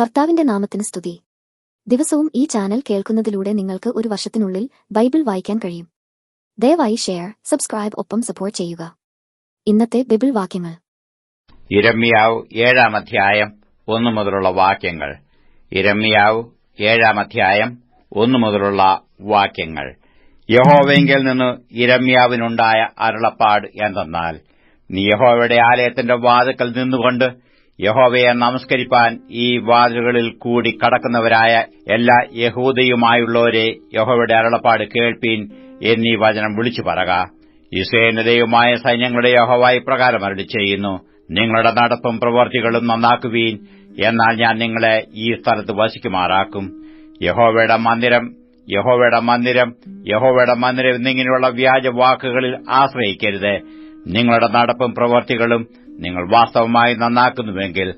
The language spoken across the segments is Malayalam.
കർത്താവിന്റെ നാമത്തിന് സ്തുതി. ദിവസവും ഈ ചാനൽ കേൾക്കുന്നതിലൂടെ നിങ്ങൾക്ക് ഒരു വർഷത്തിനുള്ളിൽ ബൈബിൾ വായിക്കാൻ കഴിയും. ദയവായി ഷെയർ സബ്സ്ക്രൈബ് ഒപ്പം സപ്പോർട്ട് ചെയ്യുക. ഇന്നത്തെ ബൈബിൾ വാക്യങ്ങൾ. ഇരമ്യാവ് ഏഴാം അധ്യായം ഒന്നു മുതലുള്ള വാക്യങ്ങൾ. ഇരമ്യാവ് ഏഴാം അധ്യായം ഒന്നു മുതലുള്ള വാക്യങ്ങൾ. യഹോവെങ്കിൽ നിന്ന് ഇരമ്യാവിനുണ്ടായ അരുളപ്പാട് എന്തെന്നാൽ നീ യഹോവയുടെ ആലയത്തിന്റെ വാതുക്കൽ നിന്നുകൊണ്ട് യഹോവയെ നമസ്കരിപ്പാൻ ഈ വാതിലുകളിൽ കൂടി കടക്കുന്നവരായ എല്ലാ യഹൂദയുമായുള്ളവരെ യഹോവയുടെ അരുളപ്പാട് കേൾപ്പീൻ എന്നീ വചനം വിളിച്ചു പറക. ഇസേനതയുമായ സൈന്യങ്ങളുടെ യഹോവ പ്രകാരം അരടി ചെയ്യുന്നു. നിങ്ങളുടെ നടപ്പും പ്രവൃത്തികളും നന്നാക്കുവീൻ. എന്നാൽ ഞാൻ നിങ്ങളെ ഈ സ്ഥലത്ത് വസിക്കുമാറാക്കും. യഹോവയുടെ മന്ദിരം യഹോവയുടെ മന്ദിരം യഹോവയുടെ മന്ദിരം എന്നിങ്ങനെയുള്ള വ്യാജ വാക്കുകളിൽ ആശ്രയിക്കരുത്. നിങ്ങളുടെ നടപ്പും പ്രവർത്തികളും നിങ്ങൾ വാസ്തവമായി നന്നാക്കുന്നുവെങ്കിൽ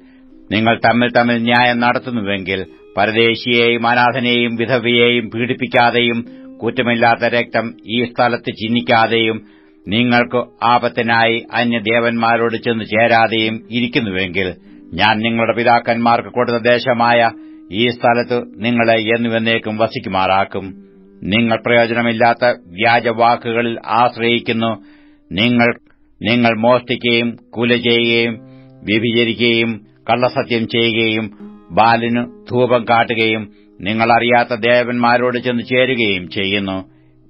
നിങ്ങൾ തമ്മിൽ തമ്മിൽ ന്യായം നടത്തുന്നുവെങ്കിൽ പരദേശിയെയും അനാഥനെയും വിധവയെയും പീഡിപ്പിക്കാതെയും കുറ്റമില്ലാത്ത രക്തം ഈ സ്ഥലത്ത് ചിഹ്നിക്കാതെയും നിങ്ങൾക്ക് ആപത്തിനായി അന്യദേവന്മാരോട് ചെന്ന് ചേരാതെയും ഇരിക്കുന്നുവെങ്കിൽ ഞാൻ നിങ്ങളുടെ പിതാക്കന്മാർക്ക് കൊടുത്ത ദേശമായ ഈ സ്ഥലത്ത് നിങ്ങളെ എന്നുവെന്നേക്കും വസിക്കുമാറാക്കും. നിങ്ങൾ പ്രയോജനമില്ലാത്ത വ്യാജവാക്കുകളിൽ ആശ്രയിക്കുന്നു. നിങ്ങൾ നിങ്ങൾ മോഷ്ടിക്കുകയും കുല ചെയ്യുകയും വ്യഭിചരിക്കുകയും കള്ളസത്യം ചെയ്യുകയും ബാലിന് ധൂപം കാട്ടുകയും നിങ്ങളറിയാത്ത ദേവന്മാരോട് ചെന്ന് ചേരുകയും ചെയ്യുന്നു.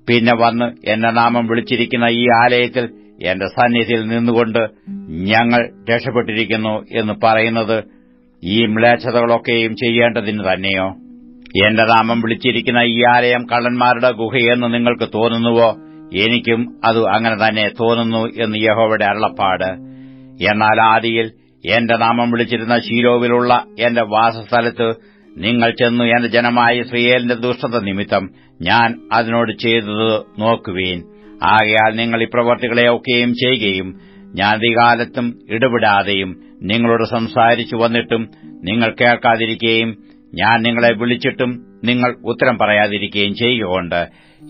പിന്നെ വന്ന് എന്റെ നാമം വിളിച്ചിരിക്കുന്ന ഈ ആലയത്തിൽ എന്റെ സന്നിധിയിൽ നിന്നുകൊണ്ട് ഞങ്ങൾ രക്ഷപ്പെട്ടിരിക്കുന്നു എന്ന് പറയുന്നത് ഈ മ്ലേച്ഛതകളൊക്കെയും ചെയ്യേണ്ടതിന് തന്നെയോ? എന്റെ നാമം വിളിച്ചിരിക്കുന്ന ഈ ആലയം കള്ളന്മാരുടെ ഗുഹയെന്ന് നിങ്ങൾക്ക് തോന്നുന്നുവോ? എനിക്കും അത് അങ്ങനെ തന്നെ തോന്നുന്നു എന്ന് യഹോവയുടെ അരുളപ്പാട്. എന്നാൽ ആദിയിൽ എന്റെ നാമം വിളിച്ചിരുന്ന ശീലോവിലുള്ള എന്റെ വാസസ്ഥലത്ത് നിങ്ങൾ ചെന്നു എന്റെ ജനമായ ശ്രീയേലിന്റെ ദുഷ്ടത നിമിത്തം ഞാൻ അതിനോട് ചെയ്തത് നോക്കുവീൻ. ആകയാൽ നിങ്ങൾ ഈ പ്രവർത്തികളെയൊക്കെയും ചെയ്യുകയും ഞാൻ അധികാലത്തും ഇടപെടാതെയും നിങ്ങളോട് സംസാരിച്ചു വന്നിട്ടും നിങ്ങൾ കേൾക്കാതിരിക്കുകയും ഞാൻ നിങ്ങളെ വിളിച്ചിട്ടും നിങ്ങൾ ഉത്തരം പറയാതിരിക്കുകയും ചെയ്യുകൊണ്ട്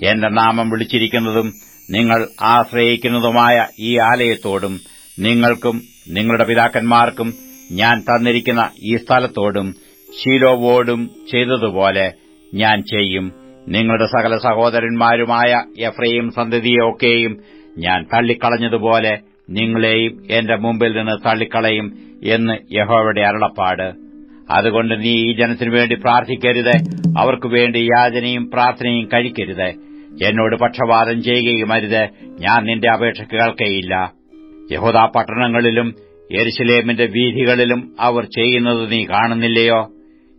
എന്റെ നാമം വിളിച്ചിരിക്കുന്നതും നിങ്ങൾ ആശ്രയിക്കുന്നതുമായ ഈ ആലയത്തോടും നിങ്ങൾക്കും നിങ്ങളുടെ പിതാക്കന്മാർക്കും ഞാൻ തന്നിരിക്കുന്ന ഈ സ്ഥലത്തോടും ശീലോവോടും ചെയ്തതുപോലെ ഞാൻ ചെയ്യും. നിങ്ങളുടെ സകല സഹോദരന്മാരുമായ എഫ്രയും സന്തതിയൊക്കെയും ഞാൻ തള്ളിക്കളഞ്ഞതുപോലെ നിങ്ങളെയും എന്റെ മുമ്പിൽ നിന്ന് തള്ളിക്കളയും എന്ന് യഹോവയുടെ അരുളപ്പാട്. അതുകൊണ്ട് നീ ഈ ജനത്തിനു വേണ്ടി പ്രാർത്ഥിക്കരുത്. അവർക്കു വേണ്ടി യാചനയും പ്രാർത്ഥനയും കഴിക്കരുത്. എന്നോട് പക്ഷവാദം ചെയ്യുകയും അരുത്. ഞാൻ നിന്റെ അപേക്ഷ കേൾക്കയില്ല. യഹോദ പട്ടണങ്ങളിലും എരിശിലേമിന്റെ വീഥികളിലും അവർ ചെയ്യുന്നത് നീ കാണുന്നില്ലയോ?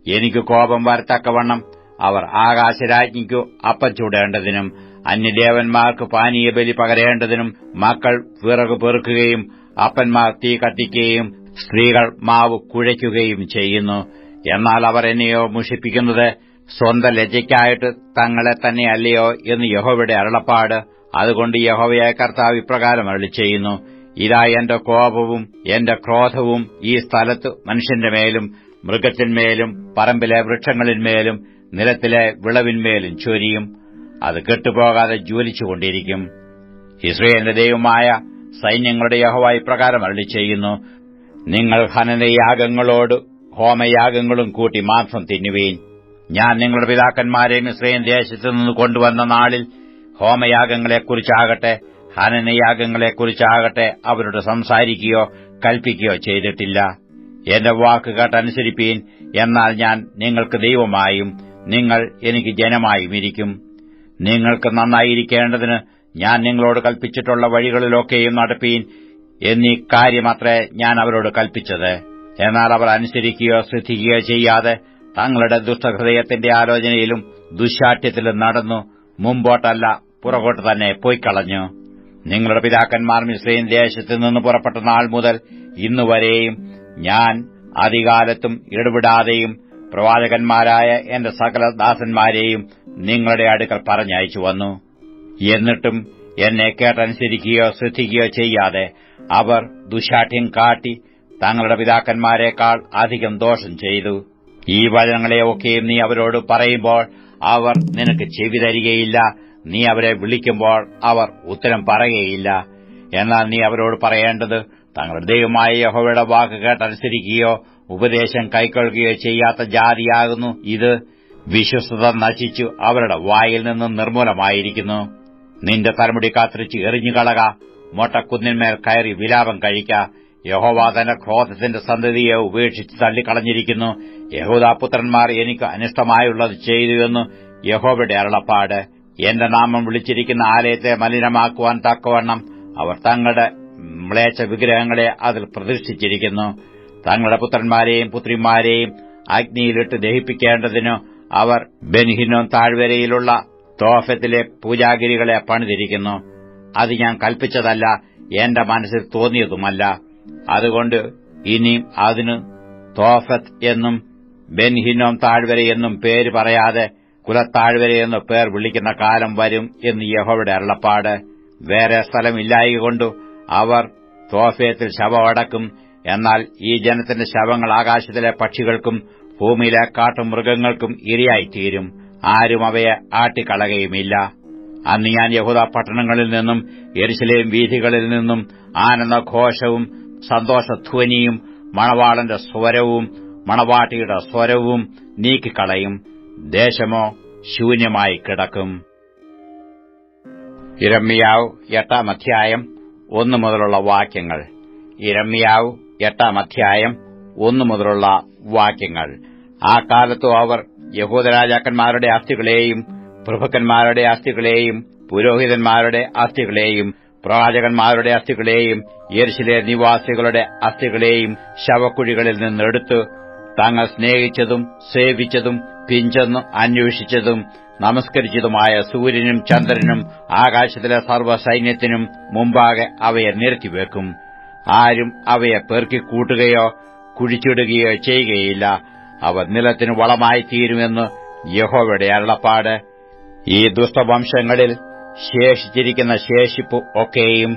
എനിക്ക് കോപം വരത്തക്കവണ്ണം അവർ ആകാശരാജ്ഞിക്കു അപ്പം ചൂടേണ്ടതിനും അന്യദേവന്മാർക്ക് പാനീയബലി പകരേണ്ടതിനും മക്കൾ വിറക് പെറുക്കുകയും അപ്പന്മാർ തീ കത്തിക്കുകയും സ്ത്രീകൾ മാവ് കുഴയ്ക്കുകയും ചെയ്യുന്നു. എന്നാൽ അവർ എന്നെയോ മുഷിപ്പിക്കുന്നത് സ്വന്തം ലജ്ജയ്ക്കായിട്ട് തങ്ങളെ തന്നെയല്ലയോ എന്ന് യഹോവയുടെ അരുളപ്പാട്. അതുകൊണ്ട് യഹോവയെ കർത്താവ് ഇപ്രകാരം അരളി ചെയ്യുന്നു. ഇതാ എന്റെ കോപവും എന്റെ ക്രോധവും ഈ സ്ഥലത്ത് മനുഷ്യന്റെ മേലും മൃഗത്തിന്മേലും പറമ്പിലെ വൃക്ഷങ്ങളിന്മേലും നിലത്തിലെ വിളവിന്മേലും ചൊരിയും. അത് കെട്ടുപോകാതെ ജ്വലിച്ചുകൊണ്ടിരിക്കും ഇസ്രയേലിന്റെ ദൈവമായ സൈന്യങ്ങളുടെ യഹോവ ഇപ്രകാരം അരളി ചെയ്യുന്നു. നിങ്ങൾ ഹനനയാഗങ്ങളോട് ഹോമയാഗങ്ങളും കൂട്ടി മാംസം തിന്നുവീൻ. ഞാൻ നിങ്ങളുടെ പിതാക്കന്മാരെ മിശ്രയും ദേശത്തു നിന്ന് കൊണ്ടുവന്ന നാളിൽ ഹോമയാഗങ്ങളെക്കുറിച്ചാകട്ടെ ഹനനയാഗങ്ങളെക്കുറിച്ചാകട്ടെ അവരോട് സംസാരിക്കുകയോ കൽപ്പിക്കുകയോ ചെയ്തിട്ടില്ല. എന്റെ വാക്ക് കേട്ടനുസരിപ്പീൻ എന്നാൽ ഞാൻ നിങ്ങൾക്ക് ദൈവമായും നിങ്ങൾ എനിക്ക് ജനമായും ഇരിക്കും. നിങ്ങൾക്ക് നന്നായിരിക്കേണ്ടതിന് ഞാൻ നിങ്ങളോട് കൽപ്പിച്ചിട്ടുള്ള വഴികളിലൊക്കെയും നടപ്പീൻ. എന്നീ കാര്യമത്രേ ഞാൻ അവരോട് കൽപ്പിച്ചത്. എന്നാൽ അവർ അനുസരിക്കുകയോ ശ്രദ്ധിക്കുകയോ ചെയ്യാതെ തങ്ങളുടെ ദുഷ്ടഹൃദയത്തിന്റെ ആലോചനയിലും ദുശാഠ്യത്തിലും നടന്നു മുമ്പോട്ടല്ല പുറകോട്ട് തന്നെ പോയിക്കളഞ്ഞു. നിങ്ങളുടെ പിതാക്കന്മാർ മിശ്രയും ദേശത്ത് നിന്ന് പുറപ്പെട്ട നാൾ മുതൽ ഇന്നുവരെയും ഞാൻ അധികാലത്തും ഇടപെടാതെയും പ്രവാചകന്മാരായ എന്റെ സകല ദാസന്മാരെയും നിങ്ങളുടെ അടുക്കൽ പറഞ്ഞയച്ചു വന്നു. എന്നിട്ടും എന്നെ കേട്ടനുസരിക്കുകയോ ശ്രദ്ധിക്കുകയോ ചെയ്യാതെ അവർ ദുശാഠ്യം കാട്ടി തങ്ങളുടെ പിതാക്കന്മാരെക്കാൾ അധികം ദോഷം ചെയ്തു. ഈ വചനങ്ങളെയൊക്കെയും നീ അവരോട് പറയുമ്പോൾ അവർ നിനക്ക് ചെവി തരികയില്ല. നീ അവരെ വിളിക്കുമ്പോൾ അവർ ഉത്തരം പറയുകയില്ല. എന്നാൽ നീ അവരോട് പറയേണ്ടത് തങ്ങളുടെ ദൈവമായ യഹോവയുടെ വാക്ക് കേട്ടനുസരിക്കുകയോ ഉപദേശം കൈക്കൊള്ളുകയോ ചെയ്യാത്ത ജാതിയാകുന്നു ഇത്. വിശ്വസ്തത നശിച്ചു അവരുടെ വായിൽ നിന്ന് നിർമ്മൂലമായിരിക്കുന്നു. നിന്റെ തലമുടി കാത്തിരിച്ച് എറിഞ്ഞുകളക. മൊട്ടക്കുന്നിന്മേൽ കയറി വിലാപം കഴിക്ക. യഹോവ തന്റെ ക്രോധത്തിന്റെ സന്തതിയെ ഉപേക്ഷിച്ച് തള്ളിക്കളഞ്ഞിരിക്കുന്നു. യഹൂദാപുത്രന്മാർ എനിക്ക് അനിഷ്ടമായുള്ളത് ചെയ്തുവെന്ന് യഹോവയുടെ അരുളപ്പാട്. എന്റെ നാമം വിളിച്ചിരിക്കുന്ന ആലയത്തെ മലിനമാക്കുവാൻ തക്കവണ്ണം അവർ തങ്ങളുടെ മ്ലേച്ഛ വിഗ്രഹങ്ങളെ അതിൽ പ്രതിഷ്ഠിച്ചിരിക്കുന്നു. തങ്ങളുടെ പുത്രന്മാരെയും പുത്രിമാരെയും അഗ്നിയിലിട്ട് ദഹിപ്പിക്കേണ്ടതിനു അവർ ബെൻഹിനോൻ താഴ്വരയിലുള്ള തോഫത്തിലെ പൂജാഗിരികളെ പണിതിരിക്കുന്നു. അത് ഞാൻ കൽപ്പിച്ചതല്ല എന്റെ മനസ്സിൽ തോന്നിയതുമല്ല. അതുകൊണ്ട് ഇനി അതിന് തോഫത്ത് എന്നും ബെൻഹിനോം താഴ്വരയെന്നും പേര് പറയാതെ കുലത്താഴ്വരയെന്നും പേർ വിളിക്കുന്ന കാലം വരും എന്ന് യഹോയുടെ അരുളപ്പാട്. വേറെ സ്ഥലമില്ലായകൊണ്ടു അവർ തോഫയത്തിൽ ശവമടക്കും. എന്നാൽ ഈ ജനത്തിന്റെ ശവങ്ങൾ ആകാശത്തിലെ പക്ഷികൾക്കും ഭൂമിയിലെ കാട്ടുമൃഗങ്ങൾക്കും ഇരയായിത്തീരും. ആരും അവയെ ആട്ടിക്കളകയുമില്ല. അന്ന് ഞാൻ യഹൂദ പട്ടണങ്ങളിൽ നിന്നും എരിശിലേം വീഥികളിൽ നിന്നും ആനന്ദഘോഷവും സന്തോഷധ്വനിയും മണവാളന്റെ സ്വരവും മണവാട്ടിയുടെ സ്വരവും നീക്കിക്കളയും. ദേശമോ ശൂന്യമായി കിടക്കും. ഇരമ്യാവ് എട്ടാം അധ്യായം ഒന്നു മുതലുള്ള വാക്യങ്ങൾ. ഇരമ്യാവ് എട്ടാം അധ്യായം ഒന്നു മുതലുള്ള വാക്യങ്ങൾ. ആ കാലത്തു അവർ യഹൂദരാജാക്കന്മാരുടെ അസ്ഥികളെയും പ്രഭുക്കന്മാരുടെ അസ്ഥികളെയും പുരോഹിതന്മാരുടെ അസ്ഥികളെയും പ്രവാചകന്മാരുടെ അസ്ഥികളെയും യർശിലെ നിവാസികളുടെ അസ്ഥികളെയും ശവക്കുഴികളിൽ നിന്നെടുത്ത് തങ്ങൾ സ്നേഹിച്ചതും സേവിച്ചതും പിഞ്ചെന്നു അന്വേഷിച്ചതും നമസ്കരിച്ചതുമായ സൂര്യനും ചന്ദ്രനും ആകാശത്തിലെ സർവസൈന്യത്തിനും മുമ്പാകെ അവയെ നിരത്തിവെക്കും ആരും അവയെ പെറുക്കിക്കൂട്ടുകയോ കുഴിച്ചിടുകയോ ചെയ്യുകയില്ല. അവ നിലത്തിന് വളമായി തീരുമെന്ന് യഹോവയുടെ അരുളപ്പാട്. ഈ ദുഷ്ടവംശങ്ങളിൽ ശേഷിച്ചിരിക്കുന്ന ശേഷിപ്പ് ഒക്കെയും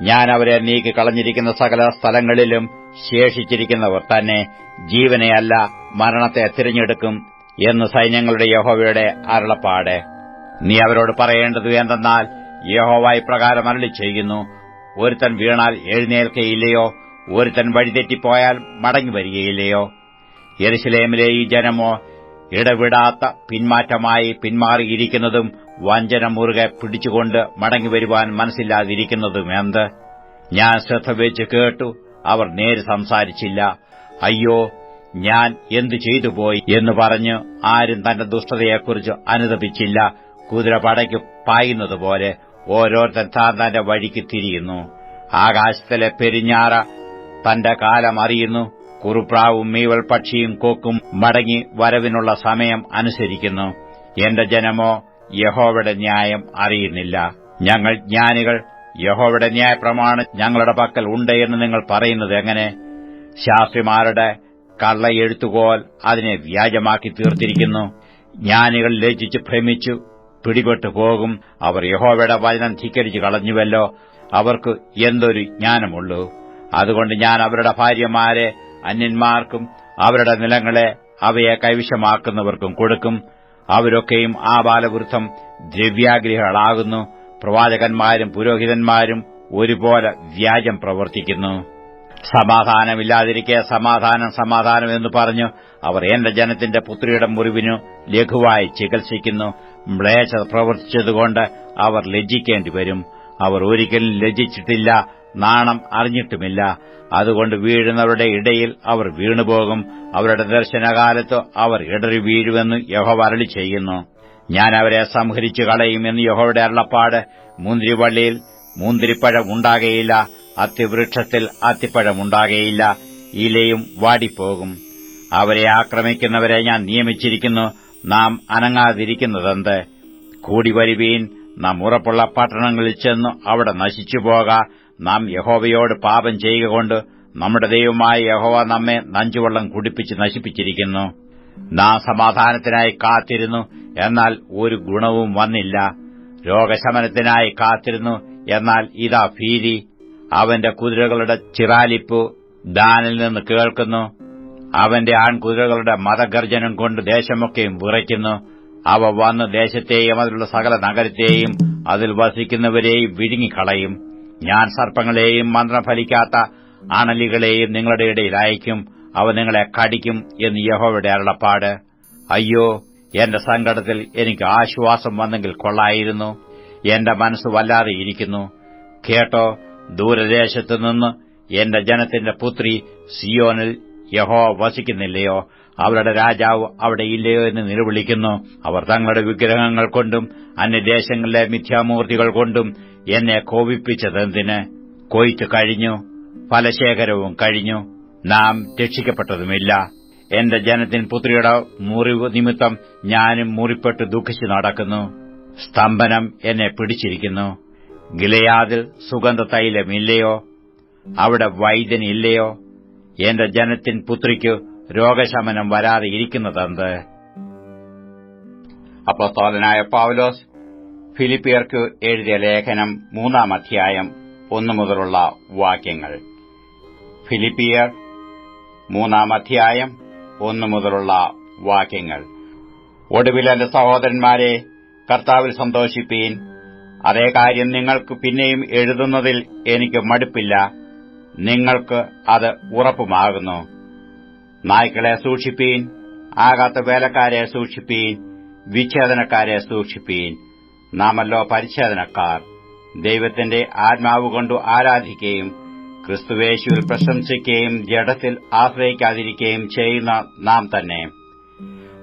ഞാൻ അവരെ നീക്കി കളഞ്ഞിരിക്കുന്ന സകല സ്ഥലങ്ങളിലും ശേഷിച്ചിരിക്കുന്നവർ തന്നെ ജീവനെയല്ല മരണത്തെ തിരഞ്ഞെടുക്കും എന്ന് സൈന്യങ്ങളുടെ യഹോവയുടെ അരുളപ്പാട്. നീ അവരോട് പറയേണ്ടത് എന്തെന്നാൽ യഹോവായി പ്രകാരം അരളി ചെയ്യുന്നു ഒരുത്തൻ വീണാൽ എഴുന്നേൽക്കയില്ലയോ ഒരുത്തൻ വഴിതെറ്റിപ്പോയാൽ മടങ്ങി വരികയില്ലയോ യെരുശലേമിലെ ഈ ജനമോ ഇടവിടാത്ത പിന്മാറ്റമായി പിന്മാറിയിരിക്കുന്നതും വഞ്ചന മുറുകെ പിടിച്ചുകൊണ്ട് മടങ്ങിവരുവാൻ മനസ്സില്ലാതിരിക്കുന്നതും എന്ത്? ഞാൻ ശ്രദ്ധ വെച്ച് കേട്ടു അവർ നേര് സംസാരിച്ചില്ല. അയ്യോ ഞാൻ എന്തു ചെയ്തു പോയി എന്ന് പറഞ്ഞ് ആരും തന്റെ ദുഷ്ടതയെക്കുറിച്ച് അനുദപിച്ചില്ല കുതിര പടയ്ക്ക് പായുന്നതുപോലെ ഓരോരുത്തൻ താൻ തന്റെ വഴിക്ക് തിരിയുന്നു. ആകാശത്തിലെ പെരിഞ്ഞാറ തന്റെ കാലം അറിയുന്നു. കുറുപ്രാവും മീവൽ പക്ഷിയും കോക്കും മടങ്ങി വരവിനുള്ള സമയം അനുസരിക്കുന്നു. എന്റെ ജനമോ യഹോവയുടെ ന്യായം അറിയുന്നില്ല. ഞങ്ങൾ ജ്ഞാനികൾ യഹോവയുടെ ന്യായപ്രമാണം ഞങ്ങളുടെ പക്കൽ ഉണ്ട് എന്ന് നിങ്ങൾ പറയുന്നത് എങ്ങനെ? ശാസ്ത്രിമാരുടെ കള്ള എഴുത്തുകോൽ അതിനെ വ്യാജമാക്കി തീർത്തിരിക്കുന്നു. ജ്ഞാനികൾ ലജ്ജിച്ച് ഭ്രമിച്ചു പിടിപെട്ടു പോകും. അവർ യഹോവയുടെ വചനം ധിക്കരിച്ചു കളഞ്ഞുവല്ലോ. അവർക്ക് എന്തൊരു ജ്ഞാനമുള്ളൂ. അതുകൊണ്ട് ഞാൻ അവരുടെ ഭാര്യമാരെ അന്യന്മാർക്കും അവരുടെ നിലങ്ങളെ അവയെ കൈവശമാക്കുന്നവർക്കും കൊടുക്കും. അവരൊക്കെയും ആ ബാലവൃദ്ധം ദ്രവ്യാഗ്രഹികളാകുന്നു. പ്രവാചകന്മാരും പുരോഹിതന്മാരും ഒരുപോലെ വ്യാജം പ്രവർത്തിക്കുന്നു. സമാധാനമില്ലാതിരിക്കെ സമാധാനം സമാധാനം എന്ന് പറഞ്ഞു അവർ എന്റെ ജനത്തിന്റെ പുത്രിയുടെ മുറിവിനു ലഘുവായി ചികിത്സിക്കുന്നു. മ്ലേച്ഛ പ്രവർത്തിച്ചതുകൊണ്ട് അവർ ലജ്ജിക്കേണ്ടി വരും അവർ ഒരിക്കലും ലജ്ജിച്ചിട്ടില്ല. നാണം അറിഞ്ഞിട്ടുമില്ല. അതുകൊണ്ട് വീഴുന്നവരുടെ ഇടയിൽ അവർ വീണുപോകും. അവരുടെ ദർശനകാലത്ത് അവർ ഇടറി വീഴുമെന്ന് യഹോവ അരളി ചെയ്യുന്നു. ഞാൻ അവരെ സംഹരിച്ചു കളയുമെന്ന് യഹോവയുടെ അരുളപ്പാട്. മുന്തിരിവള്ളിയിൽ മുന്തിരിപ്പഴം ഉണ്ടാകയില്ല. അത്തിവൃക്ഷത്തിൽ അത്തിപ്പഴം ഉണ്ടാകയില്ല. ഇലയും വാടിപ്പോകും. അവരെ ആക്രമിക്കുന്നവരെ ഞാൻ നിയമിച്ചിരിക്കുന്നു. നാം അനങ്ങാതിരിക്കുന്നതെന്ത്? കൂടി വരുവീൻ നാം ഉറപ്പുള്ള പട്ടണങ്ങളിൽ ചെന്ന് അവിടെ നശിച്ചുപോക. നാം യഹോവയോട് പാപം ചെയ്യുക കൊണ്ട് നമ്മുടെ ദൈവമായ യഹോവ നമ്മെ നഞ്ചുവെള്ളം കുടിപ്പിച്ച് നശിപ്പിച്ചിരിക്കുന്നു. നാം സമാധാനത്തിനായി കാത്തിരുന്നു എന്നാൽ ഒരു ഗുണവും വന്നില്ല. രോഗശമനത്തിനായി കാത്തിരുന്നു എന്നാൽ ഇതാ ഭീതി. അവന്റെ കുതിരകളുടെ ചിറാലിപ്പ് ദാനിൽ നിന്ന് കേൾക്കുന്നു. അവന്റെ ആൺകുതിരകളുടെ മതഗർജനം കൊണ്ട് ദേശമൊക്കെയും വിറയ്ക്കുന്നു. അവ വന്ന് ദേശത്തെയും അതിലുള്ള സകല നഗരത്തെയും അതിൽ വസിക്കുന്നവരെയും വിഴുങ്ങിക്കളയും. ഞാൻ സർപ്പങ്ങളെയും മന്ത്രം ഫലിക്കാത്ത അണലികളെയും നിങ്ങളുടെ ഇടയിൽ അയക്കും. അവ നിങ്ങളെ കടിക്കും എന്ന് യഹോവയുടെ അരുളപ്പാട്. അയ്യോ എന്റെ സങ്കടത്തിൽ എനിക്ക് ആശ്വാസം വന്നെങ്കിൽ കൊള്ളായിരുന്നു. എന്റെ മനസ്സ് വല്ലാതെ ഇരിക്കുന്നു. കേട്ടോ ദൂരദേശത്തു നിന്ന് എന്റെ ജനത്തിന്റെ പുത്രി സിയോനിൽ യഹോ വസിക്കുന്നില്ലയോ? അവരുടെ രാജാവ് അവിടെ ഇല്ലയോ എന്ന് നിലവിളിക്കുന്നു. അവർ തങ്ങളുടെ വിഗ്രഹങ്ങൾ കൊണ്ടും അന്യദേശങ്ങളിലെ മിഥ്യാമൂർത്തികൾ കൊണ്ടും എന്നെ കോപിപ്പിച്ചതെന്തിന്? കൊയ്ത്ത് കഴിഞ്ഞു ഫലശേഖരവും കഴിഞ്ഞു. നാം രക്ഷിക്കപ്പെട്ടതുമില്ല. എന്റെ ജനത്തിൻ പുത്രിയുടെ മുറിവ് നിമിത്തം ഞാനും മുറിപ്പെട്ട് ദുഃഖിച്ചു നടക്കുന്നു. സ്തംഭനം എന്നെ പിടിച്ചിരിക്കുന്നു. ഗിലയാതിൽ സുഗന്ധ തൈലമില്ലയോ അവിടെ വൈദ്യനില്ലയോ? എന്റെ ജനത്തിൻ പുത്രിക്കു രോഗശമനം വരാതെ ഇരിക്കുന്നതെന്ത്? അപ്പോസ്തോലനായ പൌലോസ് ഫിലിപ്പിയർക്ക് എഴുതിയ ലേഖനം മൂന്നാം അധ്യായം ഒന്നു മുതലുള്ള വാക്യങ്ങൾ. ഫിലിപ്പിയർ മൂന്നാം അധ്യായം ഒന്നു മുതലുള്ള വാക്യങ്ങൾ. എന്റെ സഹോദരന്മാരെ കർത്താവിൽ സന്തോഷിപ്പീൻ. അതേ കാര്യം നിങ്ങൾക്ക് പിന്നെയും എഴുതുന്നതിൽ എനിക്ക് മടുപ്പില്ല. നിങ്ങൾക്ക് അത് ഉറപ്പുമാകുന്നു. നായ്ക്കളെ സൂക്ഷിപ്പീൻ ആകാത്ത വേലക്കാരെ സൂക്ഷിപ്പീൻ വിച്ഛേദനക്കാരെ സൂക്ഷിപ്പീൻ. നാമല്ലോ പരിച്ഛേദനക്കാർ. ദൈവത്തിന്റെ ആത്മാവ് കൊണ്ടു ആരാധിക്കുകയും ക്രിസ്തുവേശുവിൽ പ്രശംസിക്കുകയും ജഡത്തിൽ ആശ്രയിക്കാതിരിക്കുകയും ചെയ്യുന്ന നാം തന്നെ.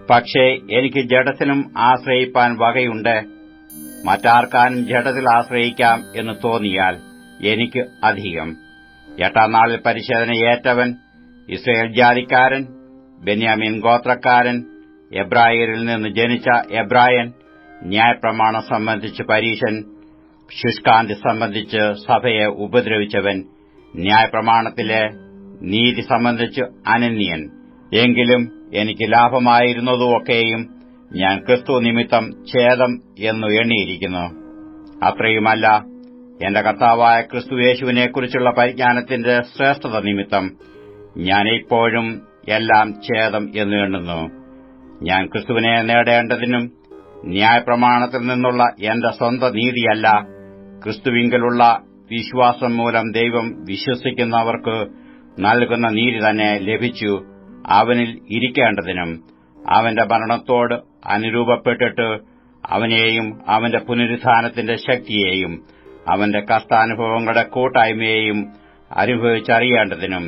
പക്ഷേ എനിക്ക് ജഡത്തിലും ആശ്രയിപ്പാൻ വകയുണ്ട്. മറ്റാർക്കാനും ജഡത്തിൽ ആശ്രയിക്കാം എന്ന് തോന്നിയാൽ എനിക്ക് അധികം. എട്ടാം നാളിൽ പരിശോധന ഏറ്റവൻ ഇസ്രയേൽ ജാതിക്കാരൻ ബെന്യാമീൻ ഗോത്രക്കാരൻ എബ്രായരിൽ നിന്ന് ജനിച്ച എബ്രായൻ ന്യായപ്രമാണം സംബന്ധിച്ച് പരീശൻ ശുഷ്കാന്തി സംബന്ധിച്ച് സഭയെ ഉപദ്രവിച്ചവൻ ന്യായപ്രമാണത്തിലെ നീതി സംബന്ധിച്ച് അനന്യൻ. എങ്കിലും എനിക്ക് ലാഭമായിരുന്നതുമൊക്കെയും ഞാൻ ക്രിസ്തു നിമിത്തം ഛേദം എന്നു എണ്ണിയിരിക്കുന്നു. അത്രയുമല്ല എന്റെ കർത്താവായ ക്രിസ്തു യേശുവിനെക്കുറിച്ചുള്ള പരിജ്ഞാനത്തിന്റെ ശ്രേഷ്ഠത നിമിത്തം ഞാൻ ഇപ്പോഴും എല്ലാം ഛേദം എന്നു എണ്ണുന്നു. ഞാൻ ക്രിസ്തുവിനെ നേടേണ്ടതിനും ന്യായപ്രമാണത്തിൽ നിന്നുള്ള എന്റെ സ്വന്തം നീതിയല്ല. ക്രിസ്തുവിങ്കലുള്ള വിശ്വാസം മൂലം ദൈവം വിശ്വസിക്കുന്നവർക്ക് നൽകുന്ന നീതി തന്നെ ലഭിച്ചു. അവനിൽ ഇരിക്കേണ്ടതിനും അവന്റെ മരണത്തോട് അനുരൂപപ്പെട്ടിട്ട് അവനെയും അവന്റെ പുനരുത്ഥാനത്തിന്റെ ശക്തിയെയും അവന്റെ കഷ്ടാനുഭവങ്ങളുടെ കൂട്ടായ്മയെയും അനുഭവിച്ചറിയേണ്ടതിനും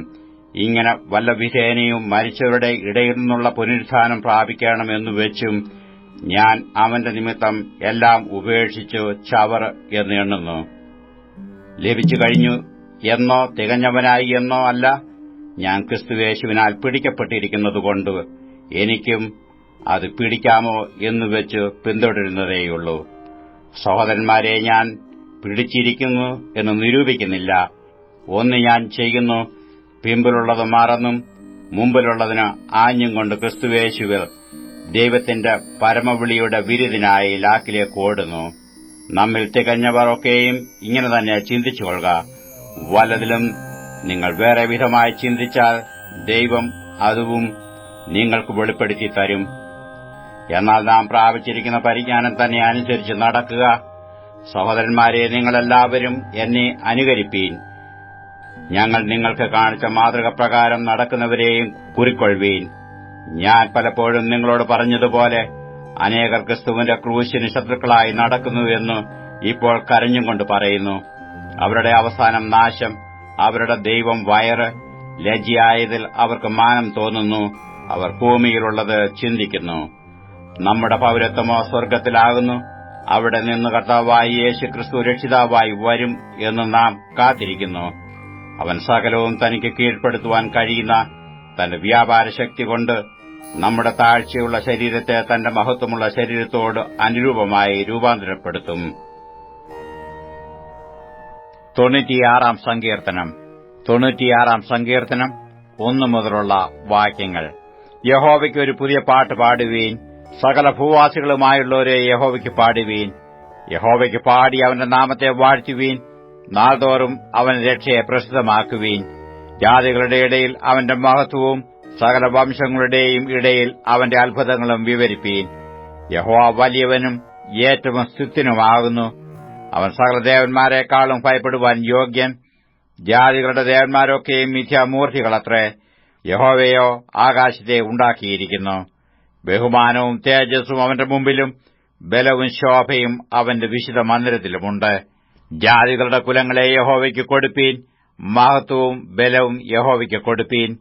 ഇങ്ങനെ വല്ല വിധേനയും മരിച്ചവരുടെ ഇടയിൽ നിന്നുള്ള പുനരുത്ഥാനം പ്രാപിക്കണമെന്നു വെച്ചും ഞാൻ അവന്റെ നിമിത്തം എല്ലാം ഉപേക്ഷിച്ചു ചവർ എന്ന് എണ്ണുന്നു. ലഭിച്ചു കഴിഞ്ഞു എന്നോ തികഞ്ഞവനായി എന്നോ അല്ല ഞാൻ ക്രിസ്തുവേശുവിനാൽ പിടിക്കപ്പെട്ടിരിക്കുന്നതുകൊണ്ട് എനിക്കും അത് പിടിക്കാമോ എന്നു വെച്ച് പിന്തുടരുന്നതേയുള്ളൂ. സഹോദരന്മാരെ ഞാൻ പിടിച്ചിരിക്കുന്നു എന്ന് നിരൂപിക്കുന്നില്ല. ഒന്ന് ഞാൻ ചെയ്യുന്നു പിമ്പിലുള്ളത് മറന്നും മുമ്പിലുള്ളതിന് ആഞ്ഞും കൊണ്ട് ക്രിസ്തുവേശുവിൽ ദൈവത്തിന്റെ പരമവിളിയുടെ വിരുദിനായി ലാക്കിലേക്ക് ഓടുന്നു. നമ്മിൽ തികഞ്ഞവർ ഒക്കെയും ഇങ്ങനെ തന്നെ ചിന്തിച്ചു കൊള്ളുക വലതിലും നിങ്ങൾ വേറെ വിധമായി ചിന്തിച്ചാൽ ദൈവം അതും നിങ്ങൾക്ക് വെളിപ്പെടുത്തി തരും. എന്നാൽ നാം പ്രാപിച്ചിരിക്കുന്ന പരിജ്ഞാനം തന്നെ അനുസരിച്ച് നടക്കുക. സഹോദരന്മാരെ നിങ്ങളെല്ലാവരും എന്നെ അനുകരിപ്പീൻ. ഞങ്ങൾ നിങ്ങൾക്ക് കാണിച്ച മാതൃക പ്രകാരം നടക്കുന്നവരെയും കുറിക്കൊള്ളുവീൻ. ഞാൻ പലപ്പോഴും നിങ്ങളോട് പറഞ്ഞതുപോലെ അനേകർ ക്രിസ്തുവിന്റെ ക്രൂശിന് ശത്രുക്കളായി നടക്കുന്നുവെന്ന് ഇപ്പോൾ കരഞ്ഞുകൊണ്ട് പറയുന്നു. അവരുടെ അവസാനം നാശം അവരുടെ ദൈവം വയറ് ലജ്ജയായതിൽ അവർക്ക് മാനം തോന്നുന്നു. അവർ ഭൂമിയിലുള്ളത് ചിന്തിക്കുന്നു. നമ്മുടെ പൌരത്വമോ സ്വർഗത്തിലാകുന്നു അവിടെ നിന്ന് കർത്താവായി യേശു ക്രിസ്തു രക്ഷിതാവായി വരും എന്ന് നാം കാത്തിരിക്കുന്നു. അവൻ സകലവും തനിക്ക് കീഴ്പ്പെടുത്തുവാൻ കഴിയുന്ന തന്റെ വ്യാപാര ശക്തി കൊണ്ട് നമ്മുടെ താഴ്ചയുള്ള ശരീരത്തെ തന്റെ മഹത്വമുള്ള ശരീരത്തോട് അനുരൂപമായി രൂപാന്തരപ്പെടുത്തും. തൊണ്ണൂറ്റിയാറാം സങ്കീർത്തനം. തൊണ്ണൂറ്റിയാറാം സങ്കീർത്തനം ഒന്നു മുതലുള്ള വാക്യങ്ങൾ. യഹോവയ്ക്ക് ഒരു പുതിയ പാട്ട് പാടുവീൻ സകല ഭൂവാസികളുമായുള്ളവരെ യഹോവയ്ക്ക് പാടുവീൻ യഹോവയ്ക്ക് പാടി അവന്റെ നാമത്തെ വാഴ്ത്തുവീൻ നാൾതോറും അവൻ രക്ഷയെ പ്രസിദ്ധമാക്കുവീൻ. ജാതികളുടെ ഇടയിൽ അവന്റെ മഹത്വവും സകല വംശങ്ങളുടെയും ഇടയിൽ അവന്റെ അത്ഭുതങ്ങളും വിവരിപ്പീൻ. യഹോ വലിയവനും ഏറ്റവും സ്തുത്യനുമാകുന്നു. അവൻ സകല ദേവന്മാരെക്കാളും ഭയപ്പെടുവാൻ യോഗ്യൻ. ജാതികളുടെ ദേവന്മാരൊക്കെയും മിഥ്യാമൂർത്തികളത്രേ. യഹോവയോ ആകാശത്തെ ഉണ്ടാക്കിയിരിക്കുന്നു. ബഹുമാനവും തേജസ്സും അവന്റെ മുമ്പിലും ബലവും ശോഭയും അവന്റെ വിശുദ്ധ മന്ദിരത്തിലുമുണ്ട്. ജാതികളുടെ കുലങ്ങളെ യഹോവയ്ക്ക് കൊടുപ്പീൻ. മഹത്വവും ബലവും യഹോവയ്ക്ക് കൊടുപ്പീൻ.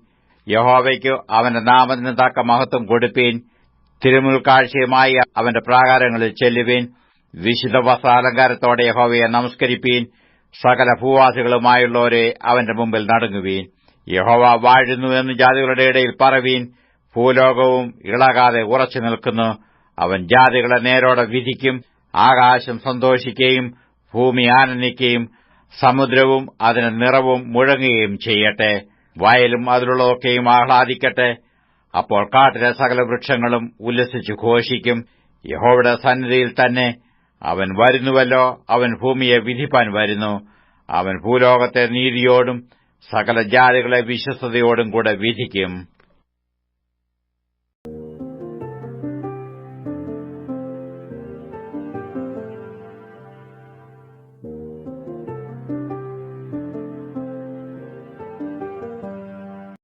യഹോവയ്ക്ക് അവന്റെ നാമത്തിന് തക്ക മഹത്വം കൊടുപ്പീൻ. തിരുമുൽക്കാഴ്ചയുമായി അവന്റെ പ്രാകാരങ്ങളിൽ ചെല്ലുവീൻ. വിശുദ്ധ വസ്ത്രാലങ്കാരത്തോടെ യഹോവയെ നമസ്കരിപ്പീൻ. സകല ഭൂവാസികളുമായുള്ളവരെ അവന്റെ മുമ്പിൽ നടുങ്ങുവീൻ. യഹോവ വാഴുന്നു എന്ന് ജാതികളുടെ ഇടയിൽ പറവീൻ. ഭൂലോകവും ഇളകാതെ ഉറച്ചു നിൽക്കുന്നു. അവൻ ജാതികളെ നേരോടെ വിധിക്കും ആകാശം സന്തോഷിക്കുകയും ഭൂമി ആനന്ദിക്കുകയും സമുദ്രവും അതിന് നിറവും മുഴങ്ങുകയും ചെയ്യട്ടെ വയലും അതിലുള്ളതൊക്കെയും ആഹ്ലാദിക്കട്ടെ. അപ്പോൾ കാട്ടിലെ സകല വൃക്ഷങ്ങളും ഉല്ലസിച്ചു ഘോഷിക്കും. യഹോവയുടെ സന്നിധിയിൽ തന്നെ അവൻ വരുന്നുവല്ലോ അവൻ ഭൂമിയെ വിധിപ്പാൻ വരുന്നു. അവൻ ഭൂലോകത്തെ നീതിയോടും സകല ജാതികളെ വിശ്വസ്തയോടും കൂടെ വിധിക്കും.